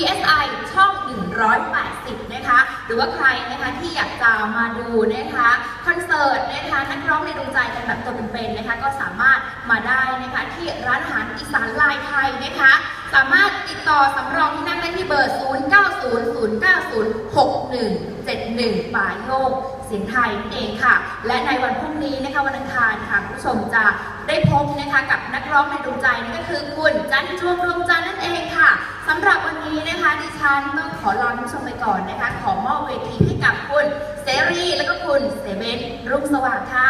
PSI ช่อง 180 นะคะ หรือว่าใครนะคะที่อยากจะมาดูนะคะคอนเสิร์ตนะคะนักร้องในดวงใจกันแบบตัวเป็นๆนะคะ ก็สามารถมาได้นะคะที่ร้านอาหารอีสานลายไทยนะคะ สามารถติดต่อสำรองที่นั่งได้ที่เบอร์ 0900906171ป่ายโยกเสียงไทยนั่นเองค่ะ และในวันพรุ่งนี้นะคะวันอังคารค่ะคุณผู้ชมจะได้พบนะคะกับนักร้องในดวงใจนั่นก็คือคุณจันจวงดวงจันทร์นั่นเองค่ะันต้องขอลาคุณผู้ชมไปก่อนนะคะ ขอมอบเวทีให้กับคุณเสรี แล้วก็คุณเซเบนรุ่งสว่างค่ะ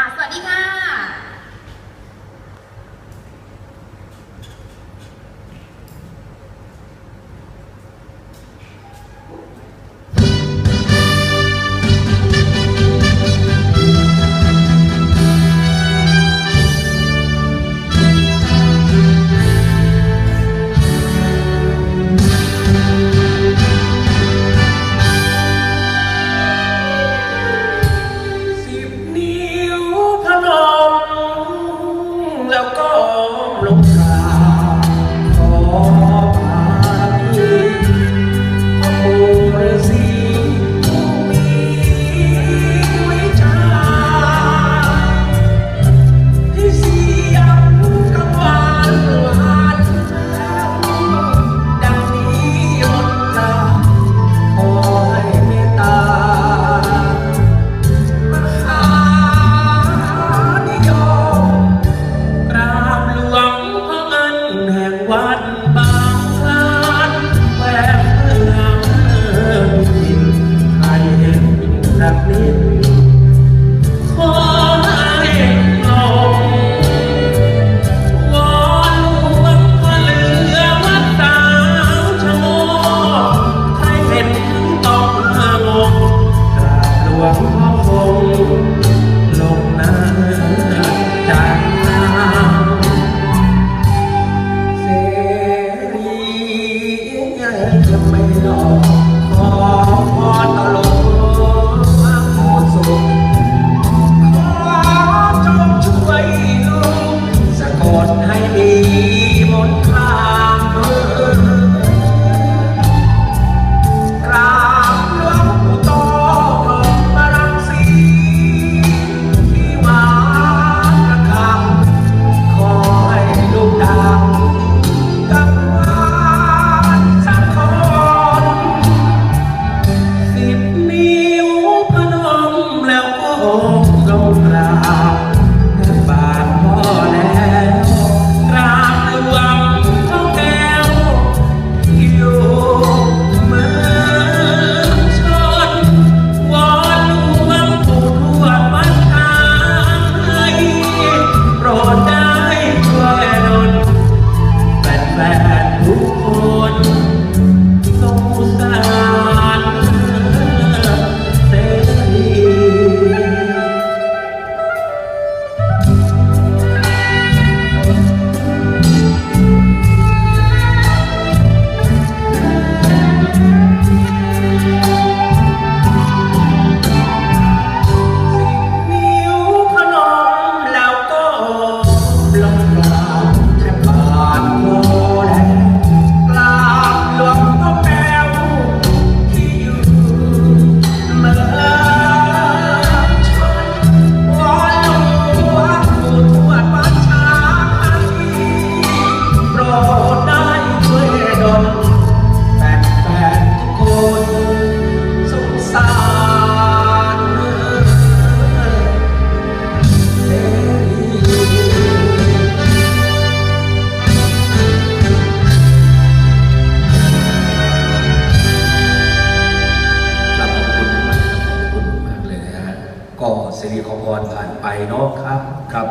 เนาะครับครับ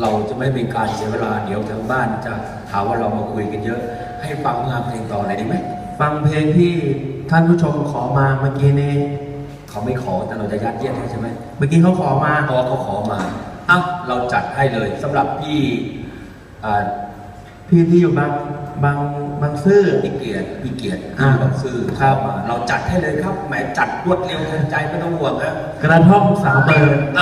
เราจะไม่เป็นการเสียเวลาเดี๋ยวทางบ้านจะหาว่าเรามาคุยกันเยอะ ให้ฟังงานเพลงต่อเลยดีไหมฟังเพลงที่ท่านผู้ชมขอมาเมื่อกี้นี้ เขาไม่ขอแต่เราจะยัดเยียดให้ใช่ไหมเมื่อกี้เขาขอมาเพราะว่าเขาขอมาอะเราจัดให้เลยสำหรับพี่อ่าพี่ที่อยู่บางบางบางซื่อ พี่เกียรติพี่เกียรติอ่าพี่บังซื่อครับเข้ามาเราจัดให้เลยครับแหมจัดรวดเร็วทันใจไม่ต้องห่วงนะ กระท่อมสาวเบิร์น